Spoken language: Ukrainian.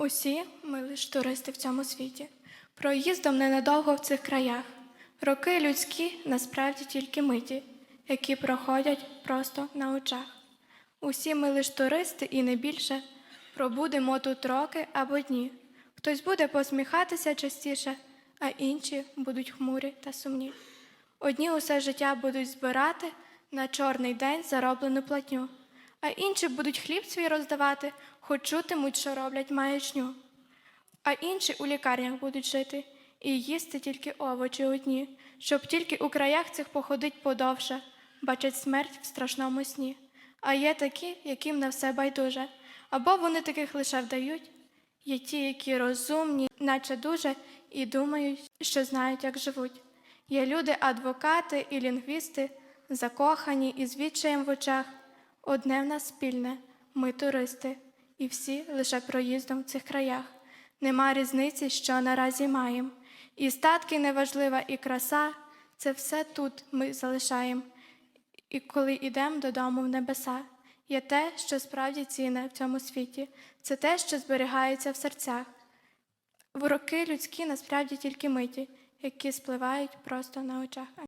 Усі ми лиш туристи в цьому світі, проїздом ненадовго в цих краях. Роки людські насправді тільки миті, які проходять просто на очах. Усі ми лиш туристи і не більше, пробудемо тут роки або дні. Хтось буде посміхатися частіше, а інші будуть хмурі та сумні. Одні усе життя будуть збирати на чорний день зароблену платню, а інші будуть хліб свій роздавати, хоч чутимуть, що роблять маячню. А інші у лікарнях будуть жити і їсти тільки овочі одні, щоб тільки у краях цих походить подовше, бачать смерть в страшному сні. А є такі, яким на все байдуже, або вони таких лише вдають. Є ті, які розумні, наче дуже, і думають, що знають, як живуть. Є люди, адвокати і лінгвісти, закохані і з відчаєм в очах. Одне в нас спільне ми туристи, і всі лише проїздом в цих краях. Нема різниці, що наразі маємо. І статки неважлива, і краса це все тут ми залишаємо. І коли йдемо додому в небеса, є те, що справді цінне в цьому світі, це те, що зберігається в серцях. В роки людські насправді тільки миті, які спливають просто на очах.